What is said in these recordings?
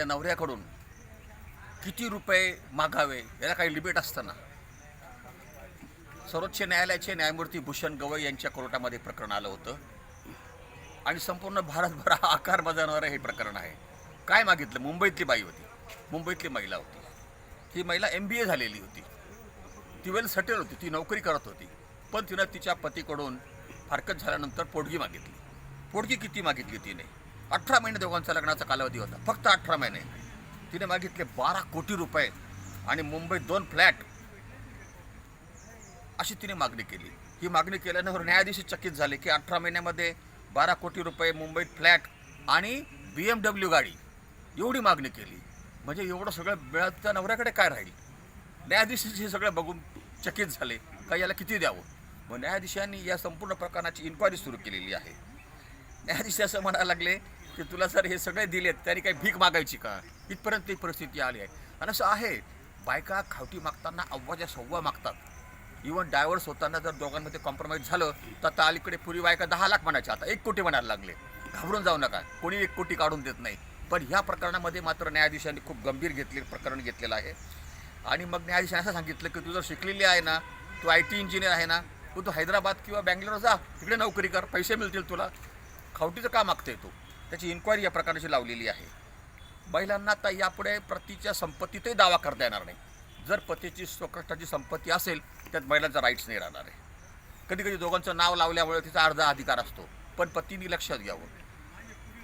आपल्या नवऱ्याकडून किती रुपये मागावे याला काही लिमिट असताना सर्वोच्च न्यायालयाचे न्यायमूर्ती भूषण गवई यांच्या कोर्टामध्ये प्रकरण आलं होतं. आणि संपूर्ण भारतभर हा आकार बजावणारं हे प्रकरण आहे. काय मागितलं? मुंबईतली बाई होती. मुंबईतली महिला होती. ही महिला एम बी ए झालेली होती. ती वेल सटेल होती. ती नोकरी करत होती. पण तिनं तिच्या पतीकडून फारकत झाल्यानंतर पोटगी मागितली. पोटगी किती मागितली तिने? अठरा महिने दोघांचा लग्नाचा कालावधी होता. फक्त अठरा महिने. तिने मागितले बारा कोटी रुपये आणि मुंबईत दोन फ्लॅट. अशी तिने मागणी केली. ही मागणी केल्यानंतर न्यायाधीश चकित झाले की अठरा महिन्यामध्ये बारा कोटी रुपये मुंबईत फ्लॅट आणि बी एम डब्ल्यू गाडी. एवढी मागणी केली. म्हणजे एवढं सगळं मिळत त्या नवऱ्याकडे काय राहील? न्यायाधीश हे सगळं बघून चकित झाले. का याला किती द्यावं? मग न्यायाधीशांनी या संपूर्ण प्रकरणाची इन्क्वायरी सुरू केलेली आहे. न्यायाधीश असं म्हणायला लागले की तुला सर हे सगळे दिलेत तरी काही भीक मागायची का? इथपर्यंत ती परिस्थिती आली आहे. आणि असं आहे बायका खावटी मागताना अव्वाच्या सव्वा मागतात. इवन डायव्हर्स होताना जर दोघांमध्ये कॉम्प्रोमाइज झालं तर आता अलीकडे पूर्वी बायका दहा लाख म्हणायच्या. आता एक कोटी म्हणायला लागले. घाबरून जाऊ नका. कोणी एक कोटी काढून देत नाही. पण ह्या प्रकरणामध्ये मात्र न्यायाधीशांनी खूप गंभीर घेतले प्रकरण घेतलेलं आहे. आणि मग न्यायाधीशांनी असं सांगितलं की तू जर शिकलेली आहे ना तू आय टी इंजिनियर आहे ना तू तू हैदराबाद किंवा बँगलोर जा. तिकडे नोकरी कर. पैसे मिळतील तुला. खावटीचं का मागते तू? त्याची इन्क्वायरी या प्रकारची लावलेली आहे. महिलांना आता यापुढे पतीच्या संपत्तीतही दावा करता येणार नाही. जर पतीची स्वकष्टाची संपत्ती असेल त्यात महिलांचा राईट्स नाही राहणार आहे. कधी कधी दोघांचं नाव लावल्यामुळे तिचा अर्धा अधिकार असतो. पण पतीने लक्षात घ्यावं.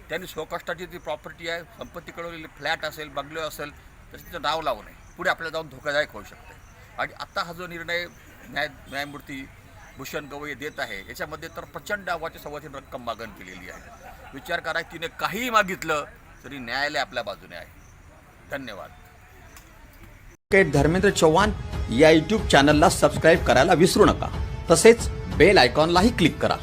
त्यांनी स्वकष्टाची जी प्रॉपर्टी आहे संपत्ती कळवलेली फ्लॅट असेल बंगलो असेल तर तिचं नाव लावू नये. पुढे आपल्याला जाऊन धोकादायक होऊ शकते. आणि आत्ता हा जो निर्णय न्याय न्यायमूर्ती भूषण गवई देत आहे. याच्यामध्ये तर प्रचंड आवाच्या सव्वातीन रक्कम मागण केलेली आहे. विचार करा तिने काहीही मागितलं तरी न्यायालय आपल्या बाजूने आहे. धन्यवाद. धर्मेंद्र चव्हाण या यूट्यूब चॅनलला सबस्क्राईब करायला विसरू नका. तसेच बेल आयकॉनलाही क्लिक करा.